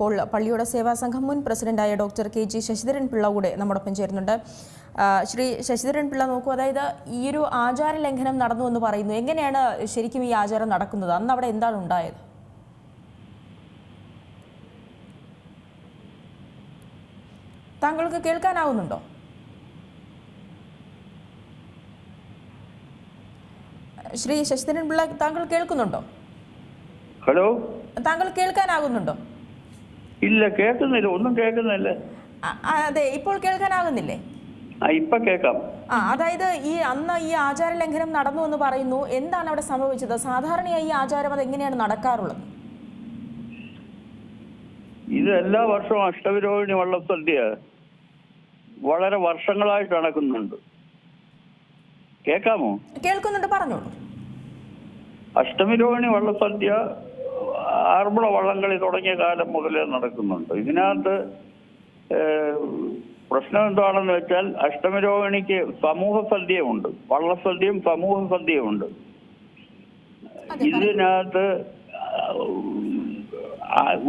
ഇപ്പോൾ പള്ളിയുടെ സേവാ സംഘം മുൻ പ്രസിഡന്റായ doctor K G Sasidharan Pillai കൂടെ നമ്മോടൊപ്പം ചേരുന്നുണ്ട്. ശ്രീ ശശിധരൻ പിള്ള നോക്കൂ അതായത് ഈ ഒരു ആചാര ലംഘനം നടന്നു എന്ന് പറയുന്നു. എങ്ങനെയാണ് ശരിക്കും ഈ ആചാരം നടക്കുന്നത്? അന്ന് അവിടെ എന്താണ് ഉണ്ടായത്? താങ്കൾക്ക് കേൾക്കാനാവുന്നുണ്ടോ? ശ്രീ ശശിധരൻ പിള്ള താങ്കൾ കേൾക്കുന്നുണ്ടോ? ഹലോ? താങ്കൾ കേൾക്കാനാകുന്നുണ്ടോ? ഇല്ല കേൾക്കുന്നില്ല. ഒന്നും കേൾക്കുന്നില്ല. അതെ ഇപ്പോൾ കേൾക്കാനാകുന്നില്ലേ? ഇപ്പൊ കേൾക്കാം. ആ അതായത് ഈ അന്ന് ഈ ആചാര ലംഘനം നടന്നു എന്ന് പറയുന്നു. എന്താണ് അവിടെ സംഭവിച്ചത്? സാധാരണയായി ഈ ആചാരം അത് എങ്ങനെയാണ് നടക്കാറുള്ളത്? ഇത് എല്ലാ വർഷവും അഷ്ടവിരോഹിണി വള്ളസദ്യ വളരെ വർഷങ്ങളായിട്ട് നടക്കുന്നുണ്ട്. കേൾക്കാമോ? കേൾക്കുന്നുണ്ട് പറഞ്ഞോളൂ. അഷ്ടമിരോഹിണി വള്ളസദ്യ ആറന്മുള വള്ളംകളി തുടങ്ങിയ കാലം മുതലേ നടക്കുന്നുണ്ട്. ഇതിനകത്ത് പ്രശ്നം എന്താണെന്ന് വെച്ചാൽ അഷ്ടമരോഹിണിക്ക് സമൂഹ സദ്യയുണ്ട് വള്ളസദ്യയും സമൂഹ സദ്യയുമുണ്ട് ഇതിനകത്ത്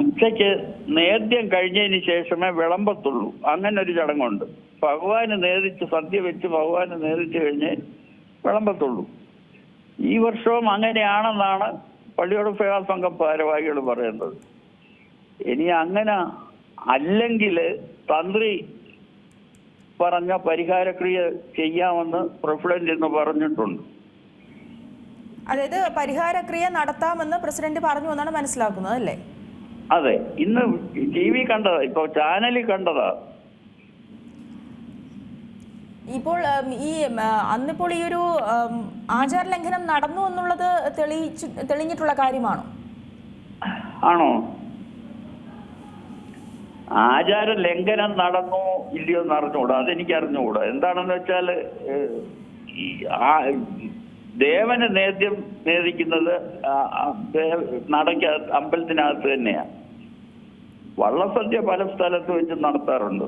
ഉച്ചയ്ക്ക് നേദ്യം കഴിഞ്ഞതിന് ശേഷമേ വിളമ്പത്തുള്ളൂ. അങ്ങനെ ഒരു ചടങ്ങുണ്ട്. ഭഗവാന് നേരിച്ച് സദ്യ വെച്ച് ഭഗവാന് നേരിച്ച് കഴിഞ്ഞ് വിളമ്പത്തുള്ളൂ. ഈ വർഷവും അങ്ങനെയാണെന്നാണ് പള്ളിയോട് സേവാ സംഘം ഭാരവാഹികൾ പറയേണ്ടത്. ഇനി അങ്ങനെ അല്ലെങ്കിൽ തന്ത്രി പറഞ്ഞ പരിഹാരക്രിയ ചെയ്യാമെന്ന് പ്രസിഡന്റ് ഇന്ന് പറഞ്ഞിട്ടുണ്ട്. അതായത് പരിഹാരക്രിയ നടത്താമെന്ന് പ്രസിഡന്റ് പറഞ്ഞു എന്നാണ് മനസ്സിലാക്കുന്നത് അല്ലേ? അതെ. ഇന്ന് ടി വി കണ്ടതാ ഇപ്പൊ ചാനലിൽ കണ്ടതാ. ഇപ്പോൾ ഈ അന്നിപ്പോൾ ഈ ഒരു ആചാര ലംഘനം നടന്നു എന്നുള്ളത് തെളിഞ്ഞിട്ടുള്ള കാര്യമാണോ? ആണോ? ആചാര ലംഘനം നടന്നു ഇല്ലയോ എന്ന് അറിഞ്ഞുകൂടാ? അതെനിക്ക് അറിഞ്ഞുകൂടാ എന്താണെന്ന് വെച്ചാൽ ഏഹ്, ഈ ദേവന് നേദ്യം നേദിക്കുന്നത് നടക്ക അമ്പലത്തിനകത്ത് തന്നെയാ. വള്ളസദ്യ പല സ്ഥലത്ത് വെച്ച് നടത്താറുണ്ട്.